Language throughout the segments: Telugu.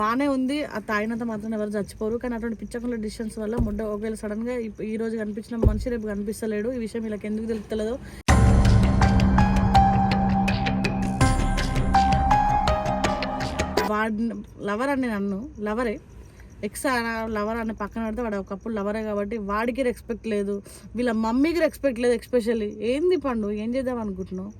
బాగానే ఉంది. ఆ తాగినంత మాత్రం ఎవరు చచ్చిపోరు. కానీ అటువంటి పిచ్చకుండా డిస్టెన్స్ వల్ల ముడ్డ ఒకవేళ సడన్గా ఈ రోజు కనిపించిన మనిషి రేపు కనిపిస్తలేడు. ఈ విషయం వీళ్ళకి ఎందుకు తెలుస్తలేదో? వాడి లవర్ అని నన్ను. లవరే ఎక్స్ లవర్ అని పక్కన పెడితే వాడు ఒకప్పుడు లవరే కాబట్టి వాడికి రెస్పెక్ట్ లేదు. వీళ్ళ మమ్మీకి రెస్పెక్ట్ లేదు ఎక్స్పెషల్లీ ఏంది పండు? ఏం చేద్దాం అనుకుంటున్నావు?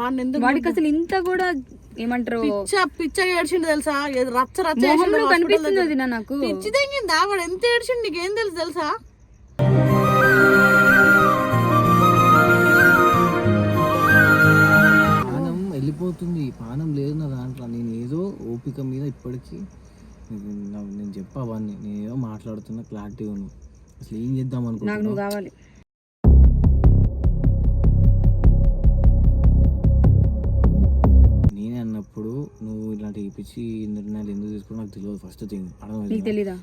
వాడిని ఎందుకు వాడికి అసలు ఇంత కూడా ఏమంటారు? పిచ్చ పిచ్చ ఏడ్చిండు తెలుసా? రచ్చ రచ్చ కనిపిస్తుంది. వదినా నాకు. పిచ్చి తెంగిందా? వాడు ఎంత ఏడ్చిండు నీకేం తెలుసు తెలుసా? పానం వెళ్ళిపోతుంది. పానం లేదు నా దాంట్లో. నేను ఏదో ఓపిక మీద ఇప్పటికీ నేను చెప్పావన్నీ నేను ఏదో మాట్లాడుతున్నా క్లారిటీ ఉంది. అసలు ఏం చేద్దాం నాకు అనుకుంటున్నావు? నువ్వు కావాలి. పిచ్చి నిర్ణయాలు ఎందుకు తీసుకున్నా నాకు తెలియదు ఫస్ట్ థింగ్ నీకు తెలీదా?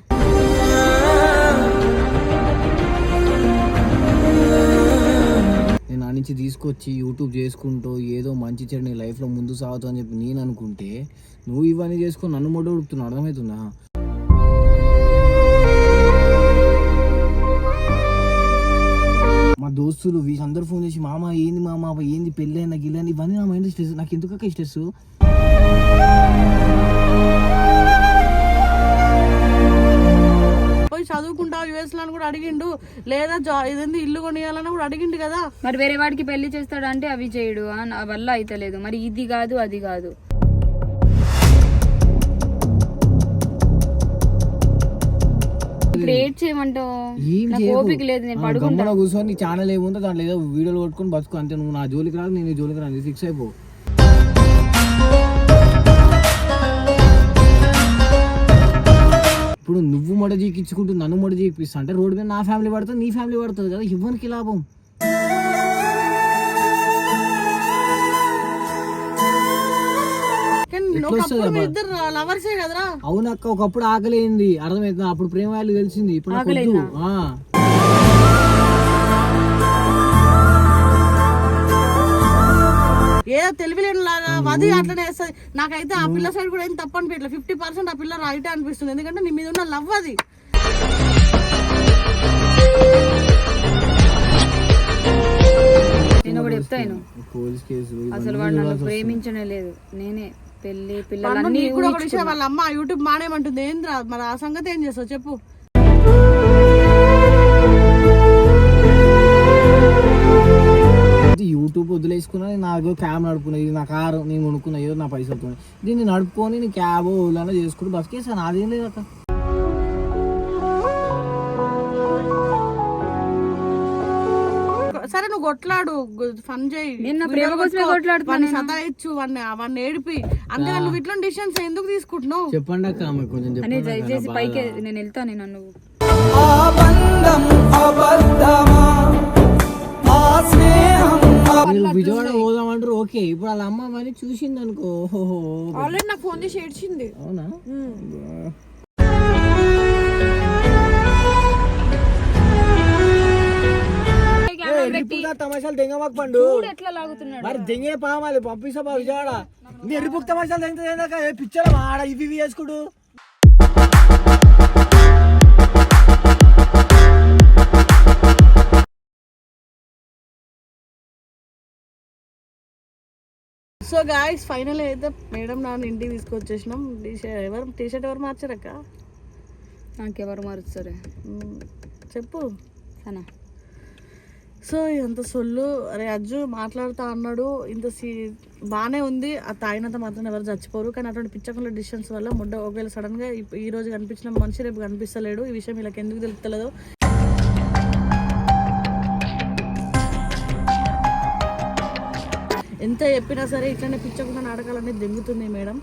నేను ఆ నుంచి తీసుకొచ్చి యూట్యూబ్ చేసుకుంటూ ఏదో మంచి చెడు నీ లైఫ్లో ముందు సాగుతా అని చెప్పి నేను అనుకుంటే నువ్వు ఇవన్నీ చేసుకొని నన్ను మొడ్డ ఉడుకుతున్నావు. అర్థమవుతుందా? మా దోస్తులు వీళ్ళందరూ ఫోన్ చేసి మామ ఏంది మామ ఏంది పెళ్ళి అయినా గిల్లని ఇవన్నీ నా మైండ్ స్ట్రెస్ నాకు ఎందుకక్క స్ట్రెస్ చదువుకుంటా యుఎస్లో అని కూడా అడిగిండు. లేదా జా ఇదేంది ఇల్లు కొనియాలని కూడా అడిగిండు కదా. మరి వేరే వాడికి పెళ్ళి చేస్తాడు అంటే అవి చేయడు. వల్ల అయితలేదు మరి ఇది కాదు అది కాదు. చేయమంటావు? ఏం చేయకు. ఓపిక లేదు నేను పడుకుంటా. కూర్చొని నీ ఛానల్ ఏముందో దాంట్లో ఏదో వీడియోలు కొట్టుకొని బతుకు. అంతే నువ్వు నా జోలికి రాదు నేను నీ జోలికి రాను. ఫిక్స్ అయిపో. ఇప్పుడు నువ్వు మొడ జీకిచ్చుకుంటూ నన్ను మొడ జీకిపిస్తా అంటే రోడ్డు మీద నా ఫ్యామిలీ పడుతుంది నీ ఫ్యామిలీ పడుతుంది కదా ఇవ్వనికి లాభం. అవునక్క ఒకప్పుడు ఆకలేంది అర్థమవుతుంది అప్పుడు ప్రేమ తెలిసింది ఇప్పుడు ఏదో తెలివిలేని లాగా అది అట్లనే వేస్తుంది. నాకైతే ఆ పిల్ల సైడ్ కూడా ఏం తప్పు అనిపించలేదు ఫిఫ్టీ పర్సెంట్ ఆ పిల్ల రైట్ అనిపిస్తుంది. ఎందుకంటే నీ మీద ఉన్న లవ్ అది. నేను ఒకటి చెప్తాను అసలు వాడు నన్ను ప్రేమించనే లేదు. నేనే పెళ్ళి పిల్లలు వాళ్ళ అమ్మ యూట్యూబ్ మానేమంటుంది. ఏంద్రా మరి ఆ సంగతి ఏం చేస్తావు? చెప్పు. యూట్యూబ్ వదిలేసుకున్నా నేను నాకు క్యాబ్ నడుపుకున్నా. ఇది నా కారు నేను కొనుక్కున్నా ఏదో నా పైసలతో దీన్ని నడుపుకొని నేను క్యాబ్ ఓలానో చేసుకుంటూ బతికేసాను అదేం లేదు అక్క సరే నువ్వు కొట్లాడు. ఫన్ చేయి. నేను నా వీడియోలు ప్రేమ కోసమే సతాయిచ్చు వాడిని వాడిని ఏడిపి. అందుకని నువ్వు ఇట్లా డిసిషన్స్ ఎందుకు తీసుకుంటున్నావు? చెప్పండి అక్క ఆమె కొంచెం చెప్పండి దయచేసి నా పైకి. నేను వెళ్తాను నేను నువ్వు వీళ్ళు విజయవాడ పోదామంటారు ఓకే. ఇప్పుడు వాళ్ళ అమ్మ మరి చూసింది అనుకో ఓహో ఆల్రెడీ నాకు ఫోన్ చేసి ఏడ్చింది. అవునా? తమాషాలు దెంగమాక పండు. ఎట్లా లాగుతున్నాడు. మరి దెంగే పామాలి పంపిస్తా విజయవాడ. నీ ఎర్రిపుక్ తమాషాలు దెంగతా ఏ పిక్చర్ ఆడ ఇవి ఇవి సో గాయస్ ఫైనల్ అయితే మేడం నాన్న ఇంటికి తీసుకొచ్చేసినాం. టీషర్ట్ ఎవరు టీషర్ట్ ఎవరు మార్చారక్క నాకెవరు మారుస్తారే. చెప్పు. సనా సో ఎంత సొల్లు. అరే అజ్జు మాట్లాడుతా అన్నాడు. ఇంత సీ బాగానే ఉంది. ఆ తాగినంత మాత్రం ఎవరు చచ్చిపోరు. కానీ అటువంటి పిచ్చకుండా డిస్టెన్స్ వల్ల ముడ్డ ఒకవేళ సడన్గా ఇప్- ఈ రోజు కనిపించిన మనిషి రేపు కనిపిస్తలేడు. ఈ విషయం వీళ్ళకి ఎందుకు తెలుస్తలేదో ఎంత చెప్పినా సరే ఇట్లనే పిచ్చకుండా నాటకాలన్నీ దెంగుతున్నాయి మేడం.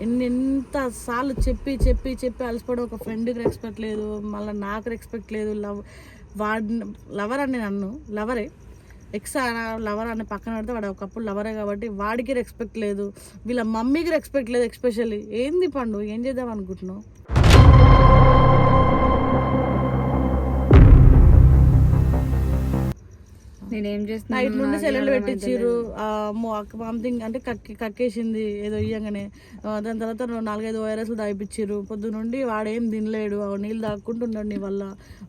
ఎన్నెంత సార్లు చెప్పి చెప్పి చెప్పి అలసిపోవడం ఒక ఫ్రెండ్కి రెస్పెక్ట్ లేదు మళ్ళీ నాకు రెస్పెక్ట్ లేదు లవ్ వాడి లవర్ అని నన్ను లవరే ఎక్స్ లవర్ అని పక్కన పెడితే వాడు ఒకప్పుడు లవరే కాబట్టి వాడికి రెస్పెక్ట్ లేదు వీళ్ళ మమ్మీకి రెస్పెక్ట్ లేదు ఎక్స్పెషల్లీ ఏంది పండు? ఏం చేద్దాం అనుకుంటున్నావు? నేనేం నైట్ చేస్తున్నాను నుండి నాకే సెలవులు. పెట్టించిర్రు. సంథింగ్ అంటే కక్కి కక్కేసింది. ఏదో ఇయ్యంగానే. దాని తర్వాత నాలుగైదు వైరస్లు తాగిపించిర్రు పొద్దు నుండి వాడేం తినలేడు. ఆ నీళ్ళు తాక్కుంటున్నాడు నీ వల్ల.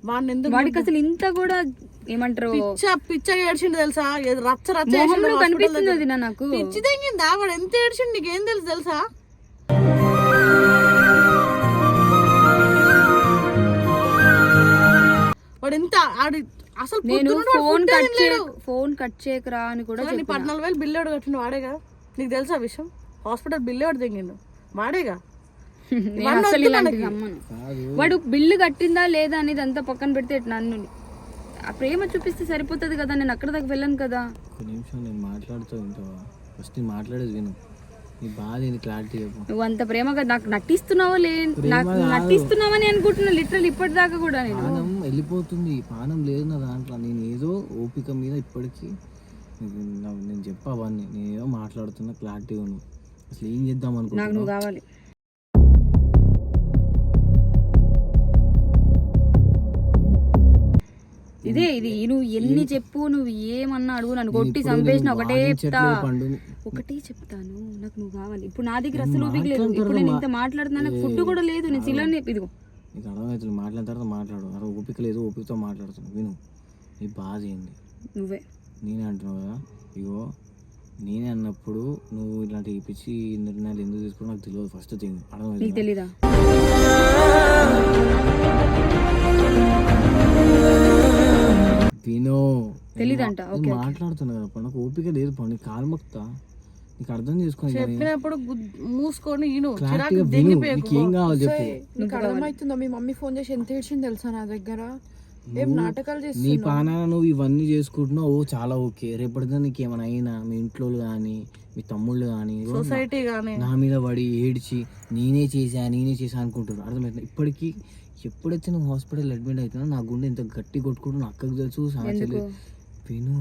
వాడిని ఎందుకు వాడికి అసలు ఇంత కూడా ఏమంటారు? పిచ్చ పిచ్చగా ఏడ్చిండు తెలుసా? రచ్చ రచ్చ కనిపిస్తుంది నాకు. పిచ్చి తెంగిందా? వాడు ఎంత ఏడ్చిండు? నీకేం తెలుసు తెలుసా? వాడు ఎంత ఆడి అసలు నేను ఫోన్ కట్ చే. ఫోన్ కట్ చేయకరా అని కూడా కానీ పద్నాలుగు వేలు బిల్లు ఎవడు కట్టిండు? వాడేగా? నీకు తెలుసా విషయం? హాస్పిటల్ బిల్లు ఎవడు తెంగిండు? వాడేగా? అసలు. నమ్మను. వాడు బిల్లు కట్టిందా లేదా అనేది అంతా పక్కన పెడితే నన్ను ఆ ప్రేమ చూపిస్తే సరిపోతుంది కదా? నేను అక్కడ దాకా వెళ్ళను కదా. ఒక నిమిషం నేను మాట్లాడుతూ ఉంటావా ఫస్ట్ మాట్లాడేది విను. నువ్వు అంత ప్రేమగా నాకు నటిస్తున్నావో లే నాకు. నటిస్తున్నావని అనుకుంటున్నా లిటరల్ ఇప్పటిదాకా కూడా నేను. వెళ్ళిపోతుంది పానం లేదు నా దాంట్లో. నేను ఏదో ఓపిక మీద ఇప్పటికీ నీకు నేను చెప్పా అవన్నీ నేను ఏదో మాట్లాడుతున్నా క్లారిటీ అసలు ఏం చేద్దాం నాకు అనుకుంటున్నావు? నువ్వు కావాలి. ఇదే ఇది. నువ్వు ఎన్ని చెప్పు నువ్వు ఏమన్నా అడుగు నన్ను కొట్టి చంపేసిన ఒకటే చెప్తా. ఒకటే చెప్తాను. నాకు నువ్వు కావాలి. ఇప్పుడు నా దగ్గర అసలు ఊపిక లేదు. ఇప్పుడు నేను ఇంత మాట్లాడుతున్నా నాకు ఫుడ్ కూడా లేదు. నేను చిల్లని ఇదిగో. నీకు అర్థమవుతుంది. మాట్లాడిన తర్వాత మాట్లాడు. అరే ఓపిక లేదు. ఓపికతో మాట్లాడుతున్నా. విను. నీ బాధ ఏంది? నువ్వే. నేనే అంటున్నావు కదా? ఇగో నేనే అన్నప్పుడు నువ్వు ఇలాంటి పిచ్చి నిర్ణయాలు ఎందుకు తీసుకున్నా నాకు తెలియదు. ఫస్ట్ థింగ్ నీకు అర్థమవుతుంది తెలీదా? వినో. తెలీదంట, మాట్లాడుతున్నా కదా. నాకు ఓపిక లేదు పండు నీకు కాలు మొక్తా. నీకు అర్థం చేసుకుని చెప్పినప్పుడు మూసుకొని క్లారిటీగా విను. నీకు ఏం కావాలి చెప్పు. నీకు అర్థమవుతుందో? మీ మమ్మీ ఫోన్ చేసి ఎంత ఏడ్చింది తెలుసా నా దగ్గర? నీ చేస్తున్నావు? పానాన నువ్వు ఇవన్నీ చేసుకుంటున్నావు? ఓ చాలా ఓకే. రేపటిదా నీకు ఏమైనా అయినా మీ ఇంట్లో కానీ మీ తమ్ముళ్ళు కానీ సొసైటీ గానీ నా మీద పడి ఏడ్చి నేనే చేసా నేనే చేసా అనుకుంటున్నారు. అర్థమవుతుంది ఇప్పటికీ ఎప్పుడైతే నువ్వు హాస్పిటల్ అడ్మిట్ అవుతున్నా నా గుండె ఎంత గట్టి కొట్టుకుంటూ నా అక్కకు తెలుసు సాంచలి విను.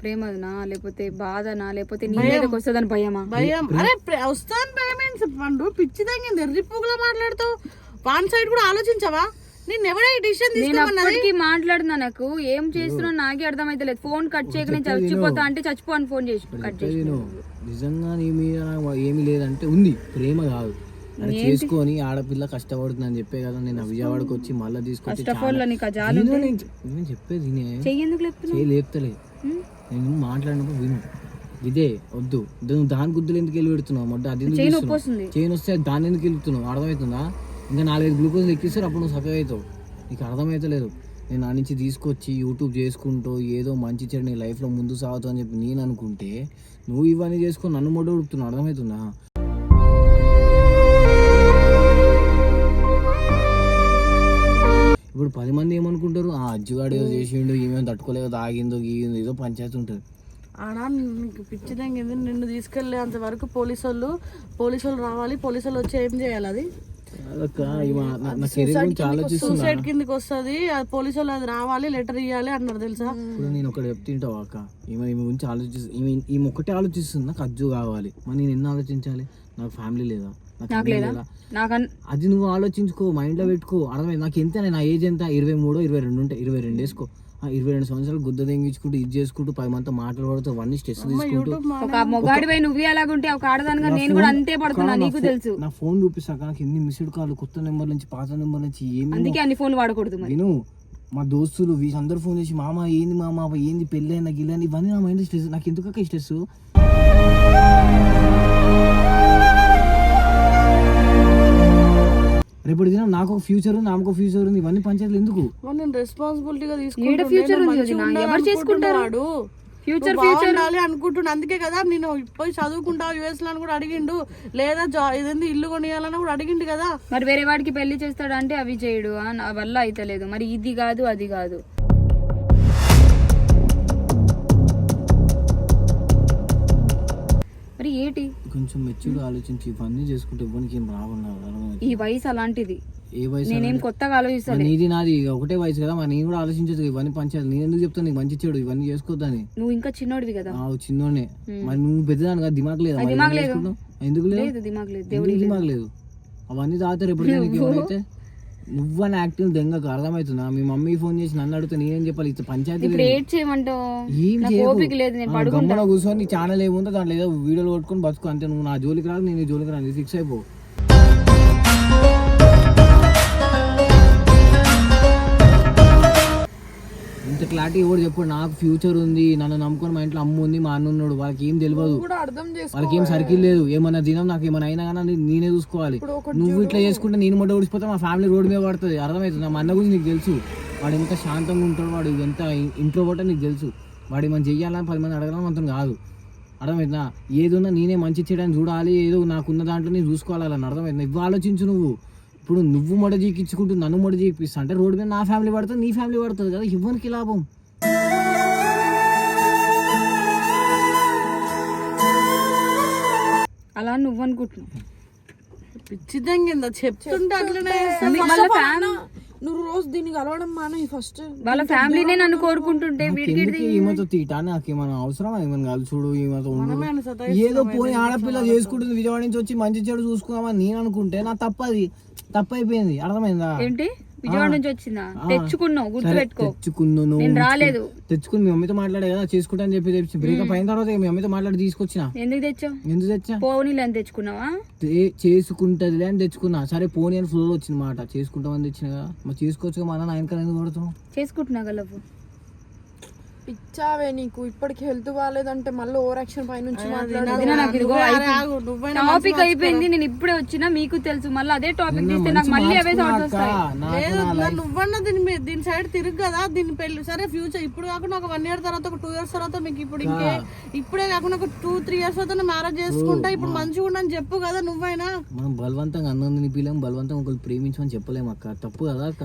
ప్రేమనా లేకపోతే బాధనా లేకపోతే నీ మీదకి వస్తుందని భయమా? భయం. అరే వస్తాను భయం ఏంటి? పండు. పిచ్చి తగ్గింది. ఎర్రి పువ్వులా మాట్లాడుతావు. వన్ సైడ్ కూడా ఆలోచించవా? నేను నేను అప్పటికి మాట్లాడుతున్నా నాకు. ఏం చేస్తున్నా నాకే అర్థమైతలేదు ఫోన్ కట్ చేయక నేను చచ్చిపోతా అంటే చచ్చిపో అని ఫోన్ చేసి కట్ చేసి. నిజంగా నీ మీద నాకు ఏమీ లేదంటే ఉంది. ప్రేమ కాదు. చేసుకొని ఆడపిల్ల కష్టపడుతుంది అని చెప్పే కదా నేను విజయవాడకి వచ్చి మళ్ళీ తీసుకొచ్చి నేను నేను చెప్పేది చేయి లేపుతలే. నేను మాట్లాడినప్పుడు విను. ఇదే వద్దు. నువ్వు దాని గుద్దులు ఎందుకు వెళ్ళి పెడుతున్నావు? మొట్ట అది చైన్ వస్తే దాన్ని ఎందుకు వెళ్తున్నావు అర్థమవుతుందా? ఇంకా నాలుగైదు గ్లూకోజ్ ఎక్కిస్తారు అప్పుడు నువ్వు సఫర్ అవుతావు. నీకు అర్థమవుతలేదు నేను నా నుంచి తీసుకొచ్చి యూట్యూబ్ చేసుకుంటూ ఏదో మంచి చెడు నీ లైఫ్లో ముందు సాగుతావు అని చెప్పి నేను అనుకుంటే నువ్వు ఇవన్నీ చేసుకొని నన్ను మొట్ట ఉడుకుతున్నావు అర్థమవుతుందా? ఇప్పుడు పది మంది ఏమనుకుంటారు? ఆ అజ్జుగాడు ఏదో చేసిండు ఏమేమి తట్టుకోలేదో తాగిందో గీగిందో ఏదో పంచాయతీ ఉంటుంది ఆడా నీకు పిచ్చి నిన్ను తీసుకెళ్ళేంత వరకు పోలీసు వాళ్ళు పోలీసు వాళ్ళు రావాలి పోలీసు వాళ్ళు వచ్చి ఏం చేయాలి అది? సూసైడ్ కిందకి వస్తుంది అది పోలీసు వాళ్ళు అది రావాలి లెటర్ ఇవ్వాలి అన్నారు తెలుసా? ఇప్పుడు నేను ఒకటి చెప్తుంటావు అక్క. ఈమె ఈమె గురించి ఆలోచిస్తు ఈమె ఈమె ఒకటే ఆలోచిస్తుంది. నాకు అజ్జు కావాలి. మరి నేను ఎన్ని ఆలోచించాలి? నాకు ఫ్యామిలీ లేదా? నాకు లేదా? అది నువ్వు ఆలోచించుకో మైండ్లో పెట్టుకో. అర్థమైంది? నాకు ఎంత నా ఏజ్ ఎంత? ఇరవై మూడో ఇరవై రెండు ఉంటాయి ఇరవై రెండు వేసుకో. ఇరవై రెండు సంవత్సరాలు గుద్ద తెంగించుకుంటూ ఇది చేసుకుంటూ పది మంది మాట్లాడుతూ అవన్నీ స్ట్రెస్ తీసుకుంటూ ఒక మొగాడిపై నువ్వే అలాగుంటే ఒక ఆడదానిగా నేను కూడా అంతే పడుతున్నా నీకు తెలుసు. నా ఫోన్ చూపిస్తాక నాకు ఎన్ని మిస్డ్ కాల్ కొత్త నెంబర్ నుంచి పాత నెంబర్ నుంచి ఏమి అందుకే అన్ని ఫోన్లు వాడకూడదు మరి. నేను మా దోస్తులు వీళ్ళందరూ ఫోన్ చేసి మామ ఏంది మామ ఏంది పెళ్ళైన గిల్లని ఇవన్నీ నా మైండ్ స్ట్రెస్ నాకు ఎందుకక్క స్ట్రెస్ రేపటి దినం నాకు ఒక ఫ్యూచర్ ఉంది ఆమెకు ఫ్యూచర్ ఉంది. ఇవన్నీ పంచాయతీలు ఎందుకు? నేను రెస్పాన్సిబిలిటీగా ఉంది. ఎవరు చేసుకుంటారు? వాడు ఫ్యూచర్ నువ్వు బాగుండాలి అనుకుంటున్నా. అందుకే కదా నేను పోయి చదువుకుంటావు యుఎస్లో అని కూడా అడిగిండు. లేదా జా ఇదేంది ఇల్లు కొనియాలని కూడా అడిగిండు కదా. మరి వేరే వాడికి పెళ్ళి చేస్తాడు అంటే అవి చేయడు. వల్ల అయితలేదు. మరి ఇది కాదు అది కాదు. మరి ఏంటి? కొంచెం మెచ్యూర్ ఆలోచించి ఇవన్నీ చేసుకుంటే ఇవ్వడానికి ఏం రావన్నారు ఈ వయసు అలాంటిది. ఏ వయసు నేనేం కొత్తగా ఆలోచిస్తాను నీది నాది ఒకటే వయసు కదా మరి నేను కూడా ఆలోచించదు ఇవన్నీ పంచాలి. నేను ఎందుకు చెప్తాను నీకు మంచి చెడు ఇవన్నీ చేసుకోవద్దని. నువ్వు ఇంకా చిన్నోడివి కదా. ఆ చిన్నోనే మరి నువ్వు పెద్దదాని కదా దిమాగ్ లేదా. దిమాగ్ లేదు. ఎందుకు లేదు లేదు? దిమాగ్ లేదు. దిమాగ్ లేదు. అవన్నీ తాగుతారు ఎప్పుడు ఏమైతే నువ్వని యాక్టింగ్ దెంగకు అర్థమవుతుందా మీ మమ్మీ ఫోన్ చేసి నన్ను అడిగితే నేనేం చెప్పాలి? ఇట్లా పంచాయతీ ఇప్పుడు ఏడ్ చేయమంటావు? ఏం నాకు చేయకు. ఓపిక లేదు నేను ఆ, పడుకుంటా. గమ్మున కూర్చొని నీ ఛానల్ ఏముందో దాంట్లో ఏదో వీడియోలు కొట్టుకొని బతుకు. అంతే నువ్వు నా జోలికి రాదు నేను జోలికి రాను. ఫిక్స్ అయిపో. ఇంత క్లారిటీ ఎవరు చెప్పు నాకు ఫ్యూచర్ ఉంది నన్ను నమ్ముకొని మా ఇంట్లో అమ్మ ఉంది మా అన్న ఉన్నాడు. వాళ్ళకి ఏం తెలియదు వాళ్ళకి ఏం సర్కిల్ లేదు. ఏమన్నా దినం నాకు ఏమైనా అయినా కానీ నేనే చూసుకోవాలి. నువ్వు ఇట్లా చేసుకుంటే నేను మొట్ట ఊడిపోతే మా ఫ్యామిలీ రోడ్ మీద పడుతుంది. అర్థమవుతుంది? మా అన్న గురించి నీకు తెలుసు. వాడు ఎంత శాంతంగా ఉంటాడు వాడు ఎంత ఇంట్లో పట్ట నీకు తెలుసు. వాడు మనం చెయ్యాలని పది మంది అడగడం అంతం కాదు. అర్థమవుతుందా? ఏదున్నా నేనే మంచి చేయడానికి చూడాలి. ఏదో నాకున్న దాంట్లో నేను చూసుకోవాలి అని అర్థమవుతుంది? ఇవ్వ ఆలోచించు నువ్వు. ఇప్పుడు నువ్వు మొడ జీకిచ్చుకుంటూ నన్ను మొడ జీకిపిస్తా అంటే రోడ్డు మీద నా ఫ్యామిలీ పడుతుంది నీ ఫ్యామిలీ పడుతుంది కదా ఇవ్వనికి లాభం. అలా నువ్వు అనుకుంటున్నావు. పిచ్చి దంగిందా చెప్తుంటే అట్లనే వాళ్ళ ఫ్యామిలీ నువ్వు రోజు దీన్ని కలవడం మానే ఫస్ట్ వాళ్ళ ఫ్యామిలీనే నన్ను కోరుకుంటుంటే ఈమెతో తీటా? నాకు ఏమైనా అవసరమా? ఏమైనా కలుసుడు ఈమెతో ఏదో పోయి ఆడపిల్ల చేసుకుంటుంది విజయవాడ నుంచి వచ్చి మంచి చెడు చూసుకుందామని నేను అనుకుంటే నా తప్పది. తప్పైపోయింది. అర్థమైందా? ఏంటి? విజయవాడ నుంచి వచ్చిందా? తెచ్చుకున్నావు సరే, గుర్తుపెట్టుకో తెచ్చుకున్నాను. నేను రాలేదు. తెచ్చుకుని మీ అమ్మతో మాట్లాడే కదా చేసుకుంటా అని చెప్పి తెచ్చి. బ్రేకప్ అయిన తర్వాత మీ అమ్మతో మాట్లాడి తీసుకొచ్చిన. ఎందుకు తెచ్చావు? ఎందుకు తెచ్చా? పోనీలు అని తెచ్చుకున్నావా? చేసుకుంటదిలే అని తెచ్చుకున్నా. సరే పోనీ అని ఫ్లో వచ్చింది మాట. చేసుకుంటామని తెచ్చిన కదా. మరి చేసుకోవచ్చు మన ఆయన కదా ఎందుకు కొడుతున్నావు చేసుకుంటున్నా గలవు పిచ్చావే నీకు. ఇప్పటికి హెల్త్ బాగాలేదంటే మళ్ళీ ఓవర్ యాక్షన్ పై నుంచి టాపిక్ అయిపోయింది నేను ఇప్పుడే వచ్చినా మీకు తెలుసు. మళ్ళీ అదే టాపిక్ తీస్తే నాకు మళ్ళీ అవే థాట్స్ వస్తాయి. నువ్వన్నా దీని మీద దీని సైడ్ తిరుగు కదా దీని పెళ్ళి సరే ఫ్యూచర్ ఇప్పుడు కాకుండా ఒక వన్ ఇయర్ తర్వాత ఒక టూ ఇయర్స్ తర్వాత మీకు ఇప్పుడు ఇంకే ఇప్పుడే కాకుండా ఒక టూ త్రీ ఇయర్స్ తర్వాత మ్యారేజ్ చేసుకుంటా ఇప్పుడు మంచిగా ఉండని చెప్పు కదా నువ్వైనా. మనం బలవంతంగా అన్నందుని పిల్లం బలవంతంగా ఒకరు ప్రేమించమని చెప్పలేము అక్క తప్పు కదా అక్క.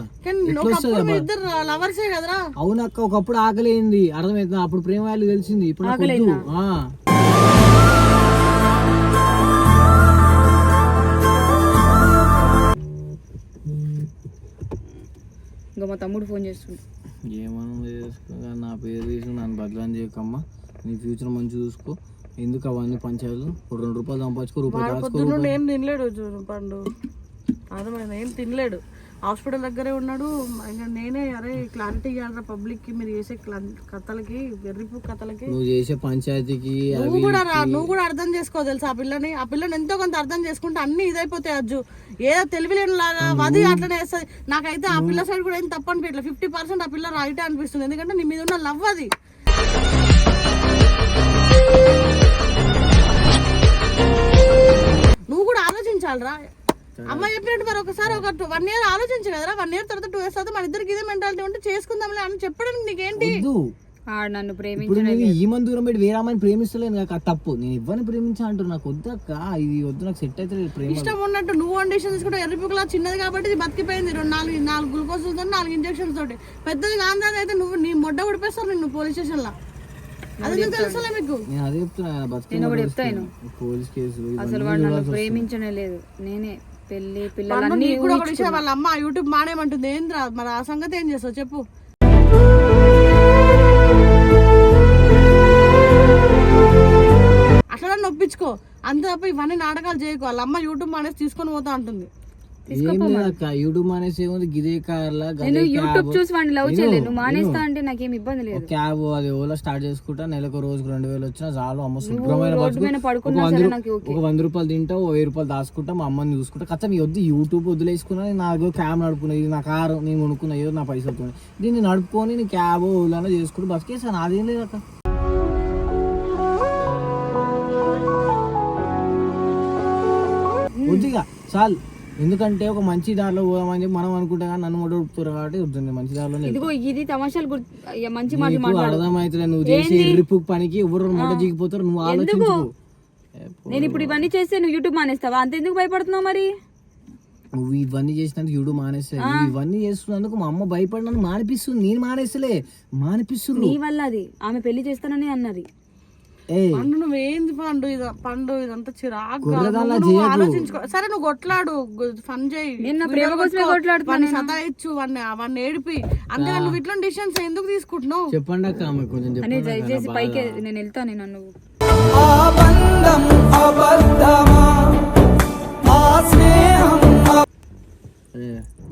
లవర్సే కదరా. అవునక్క ఒకప్పుడు ఆకలేంది అర్థమైంది అప్పుడు ప్రేమ వాల్యూ తెలిసింది. ఇప్పుడు నాకు వద్దు. ఆ. ఇంకా మా తమ్ముడు ఫోన్ చేస్తుండు. ఏమన్నా చేసుకో నా పేరు తీసి నన్ను బదలాన్ని చేయకమ్మా. నీ ఫ్యూచర్ మంచి చూసుకో. ఎందుకు అవన్నీ పంచాయలు ఒక రెండు రూపాయలు సంపాదించుకో రూపాయలు పొద్దున్న ఏం తినలేడు చూడు పండు. అర్థమైంది? ఏం తినలేడు. హాస్పిటల్ దగ్గరే ఉన్నాడు. ఇంకా నేనే అరే క్లారిటీ ఇవ్వాలరా పబ్లిక్కి మీరు చేసే కథలకి వెర్రిపు కథలకి. నువ్వు చేసే పంచాయతీకి నువ్వు కూడా రా నువ్వు కూడా అర్థం చేసుకో తెలుసా ఆ పిల్లని? ఆ పిల్లని ఎంతో కొంత అర్థం చేసుకుంటే అన్ని ఇదైపోతాయి అజ్జు ఏదో తెలివిలేని లాగా వది అట్లనే వేస్తుంది నాకైతే ఆ పిల్ల సైడ్ కూడా ఏం తప్పు అనిపించలేదు ఫిఫ్టీ పర్సెంట్ ఆ పిల్ల రైట్ అనిపిస్తుంది. ఎందుకంటే నీ మీద ఉన్న లవ్ అది. నువ్వు కూడా ఆలోచించాలిరా. అమ్మ చెప్పినట్టు మరి ఒకసారి ఒక వన్ ఇయర్ ఆలోచించు కదరా. వన్ ఇయర్ తర్వాత టూ ఇయర్స్ తర్వాత మన ఇద్దరికి ఇదే మెంటాలిటీ ఉంటే చేసుకుందాంలే అని చెప్పడానికి నీకేంటి? ఆడు నన్ను ప్రేమించి ఇప్పుడు నేను ఈ మంది దూరం పెట్టి వేరే అమ్మాయిని ప్రేమిస్తలేను కాక అది తప్పు. నేను ఇవ్వని ప్రేమించా అంటారు నాకు వద్దక్క ఇది వద్దు నాకు సెట్ అయితే ప్రేమ. ఇష్టం ఉన్నట్టు నువ్వు కండిషన్ తీసుకుంటే ఎర్రిపుకలా చిన్నది కాబట్టి ఇది బతికిపోయింది. రెండు నాలుగు నాలుగు గ్లూకోజ్తో నాలుగు ఇంజక్షన్స్ తోటి. పెద్దది కాందాది అయితే నువ్వు నీ మొడ్డ ఉడిపేస్తారు నిన్ను పోలీస్ స్టేషన్లో అది నీకు? తెలుసలే మీకు నేను అదే చెప్తున్నా పోలీస్ కేసులు ఇవన్నీ అసలు వాడు నన్ను ప్రేమించనే లేదు. నేనే పెళ్ళి పిల్లలు పండు అన్ని నీకు కూడా ఒక విషయం వాళ్ళ అమ్మ యూట్యూబ్ మానేమంటుంది ఏంద్రా మరి ఆ సంగతి ఏం చేస్తావు? చెప్పు. అట్లా నొప్పించుకో అంతే తప్ప ఇవన్నీ నాటకాలు చేయకు. వాళ్ళ అమ్మ యూట్యూబ్ మానేసి తీసుకొని పోతా అంటుంది. లేదక్క యూట్యూబ్ అనేసి ఏముంది? గిదే కార్లా నేను యూట్యూబ్ చూసి వాడిని లవ్ చేయలేదు. నువ్వు మానేస్తా అంటే నాకేం ఇబ్బంది లేదు. క్యాబ్ అది ఓలా స్టార్ట్ చేసుకుంటా నెలకు రోజుకు రెండు వేలు వచ్చినా చాలు అమ్మ శుభ్రమైన ఒక వంద రూపాయలు తింటావు ఓ వెయ్యి రూపాయలు దాచుకుంటా మా అమ్మని చూసుకుంటా. కథ నీ వద్దు యూట్యూబ్ వదిలేసుకున్నా నేను నాకు క్యాబ్ నడుపుకున్నా. ఇది నా కారు నేను కొనుక్కున్నా ఏదో నా పైసలతో దీన్ని నడుపుకొని నేను క్యాబ్ ఓలానో చేసుకుంటూ బతికేసాను అదేం లేదు అక్క. వద్దిగా చాలు. ఎందుకంటే ఒక మంచి దారిలో పోదామని చెప్పి మనం అనుకుంటా కానీ నన్ను మొదలు ఉడుపుతారు కాబట్టి వద్దండి మంచి దారిలోనే ఇదిగో ఇది తమాషాలు మంచి మాటలు అర్థమైతే నువ్వు చేసే ఎర్రిపు పనికి ఎవరు మొట్ట దిగిపోతారు నువ్వు ఆలోచించు నేను ఇప్పుడు ఇవన్నీ చేస్తే నువ్వు యూట్యూబ్ మానేస్తావా? అంత ఎందుకు భయపడుతున్నావు మరి? నువ్వు ఇవన్నీ చేసినందుకు మానేస్తే నువ్వు ఇవన్నీ చేస్తున్నందుకు మా అమ్మ భయపడి నన్ను మానిపిస్తుంది నేను మానేస్తలే మానిపిస్తుంది నీ వల్ల అది. ఆమె పెళ్ళి చేస్తానని అన్నది. పండు నువ్వేంది పండు ఇది పండు ఇదంతా చిరాకు. ఆలోచించుకో. సరే నువ్వు కొట్లాడు. ఫన్ చేయి. వాడిని సతాయిచ్చు వాడిని వాడిని ఏడిపి. అంతేగా నువ్వు ఇట్లా డిసిషన్స్ ఎందుకు తీసుకుంటున్నావు? చెప్పండి అక్క ఆమె కొంచెం అని చెప్పండి దయచేసి పైకి. నేను వెళ్తాను నేను నువ్వు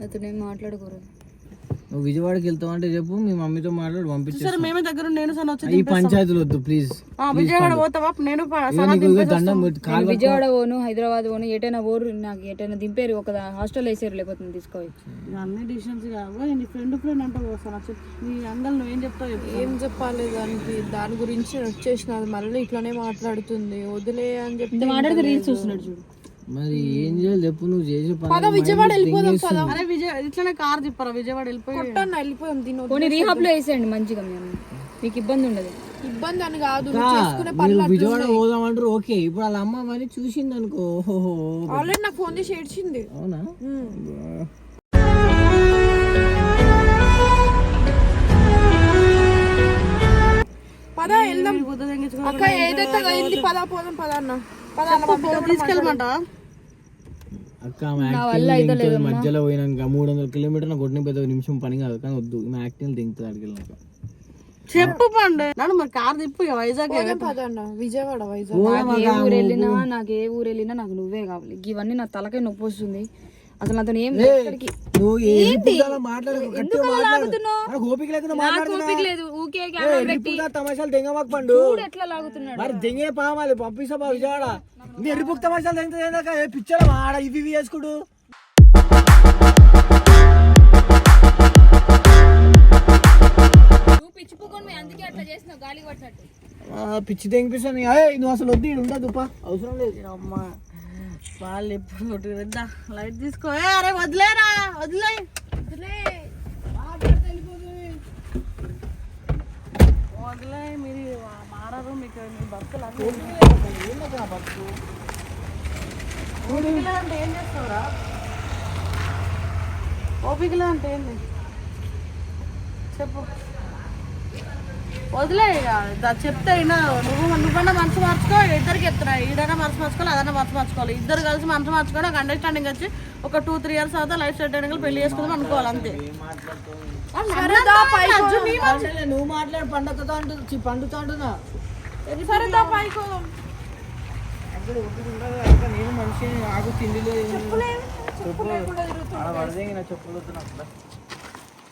అవుతున్నాయి మాట్లాడకూడదు. నువ్వు విజయవాడకి వెళ్తావు అంటే చెప్పు మీ మమ్మీతో మాట్లాడి పంపించే సరే మేమే దగ్గర నేను సన్న వచ్చి ఈ పంచాయతీలు వద్దు ప్లీజ్ విజయవాడ పోతావా? నేను విజయవాడ పోను హైదరాబాద్ పోను ఎటైనా పోరు నాకు ఎటైనా దింపేరు ఒక హాస్టల్ వేసారు లేకపోతే తీసుకోవాలి ఇక అన్ని డిసిషన్స్ కావు నీ ఫ్రెండ్ ఫ్రెండ్ చెప్పు నీ అంగల్ నువ్వేం చెప్తావు చెప్పు. ఏం చెప్పాలి దానికి దాని గురించి వచ్చేసిన మళ్ళీ ఇట్లానే మాట్లాడుతుంది. వదిలే అని చెప్తే మాట్లాడితే రీల్స్ చూస్తున్నాడు చూడు. మరి ఏం చేయాలి చెప్పు నువ్వు చేసే పని పద విజయవాడ వెళ్ళిపోదాం పద. అరే విజయ ఇట్లనే కార్ తిప్పరా విజయవాడ వెళ్ళిపోయి. కొట్టన్న వెళ్ళిపోదాం దీని రీహాబ్లో వేసేయండి మంచిగా మేము. మీకు ఇబ్బంది ఉండదు. ఇబ్బంది అని కాదు చేసుకునే మీరు విజయవాడ పోదాం అంటారు ఓకే. ఇప్పుడు వాళ్ళ అమ్మ మరి చూసింది అనుకో ఓహో ఆల్రెడీ నాకు ఫోన్ చేసి ఏడ్చింది. అవునా? పద వెళ్దాం. అక్క ఏదైతే అయింది పద పోదాం పద అన్న. పద అన్న పంపిద్దాం. తీసుకెళ్ళమంట? అక్క యాక్టింగ్ మధ్యలో పోయినాక మూడు వందల కిలోమీటర్ల కొట్టిన పెద్ద నిమిషం పని కాదు కానీ వద్దు. ఈమె యాక్టింగ్ దింగుతుంది అడిగి వెళ్ళినాక. చెప్పు పండు. నన్ను మరి కార్ తిప్పు వైజాగ్ విజయవాడ వైజాగ్. నాకు ఏ ఊరు వెళ్ళినా నాకు ఏ ఊరు వెళ్ళినా నాకు నువ్వే కావాలి. ఇవన్నీ నా తలకాయ నొప్పి వస్తుంది. అసలు నాతో ఏం? నాకు నాకు తమాషాలు దెంగమాకు పండు? చూడు ఎట్లా లాగుతున్నాడు. మరి దెంగే పంపిస్తా బా విజయవాడ? తమాషాలు దెంగతుంది ఏందాక ఏ పిచ్చర్ ఆడ ఇవి ఇవి వేసుకుడు పిచ్చి తెంగిపిస్తాను నువ్వు అసలు వద్దు ఈడు ఉండదు పా. అవసరం లేదు అమ్మ. వాళ్ళు ఎప్పుడు వద్దా లైట్ తీసుకో. అరే వదిలేరా? వదిలే. వదిలే. మీరు మారరు మీకు మీ భక్తులు ఓపికలే అంటే ఏం చేస్తావురా? ఓపికలే అంటే ఏంది? చెప్పు. వదిలే ఇక. చెప్తే అయినా నువ్వు నువ్వన్నా మనసు మార్చుకో ఇద్దరికి చెప్తున్నా. ఈడైనా మనసు మార్చుకోవాలి అదన్నా మనసు మార్చుకోవాలి. ఇద్దరు కలిసి మనసు మార్చుకొని ఒక అండర్స్టాండింగ్ వచ్చి ఒక టూ త్రీ ఇయర్స్ తర్వాత లైఫ్ సెట్ అయినా పెళ్ళి చేసుకుందాం అనుకోవాలి అంతే. నువ్వు మాట్లాడు పండుగతో అంటుంది చి, పండుతో అంటున్నా. సరే దా పైకి పోదాం నేను మనిషి ఆగు తిండి లేదు చెప్పు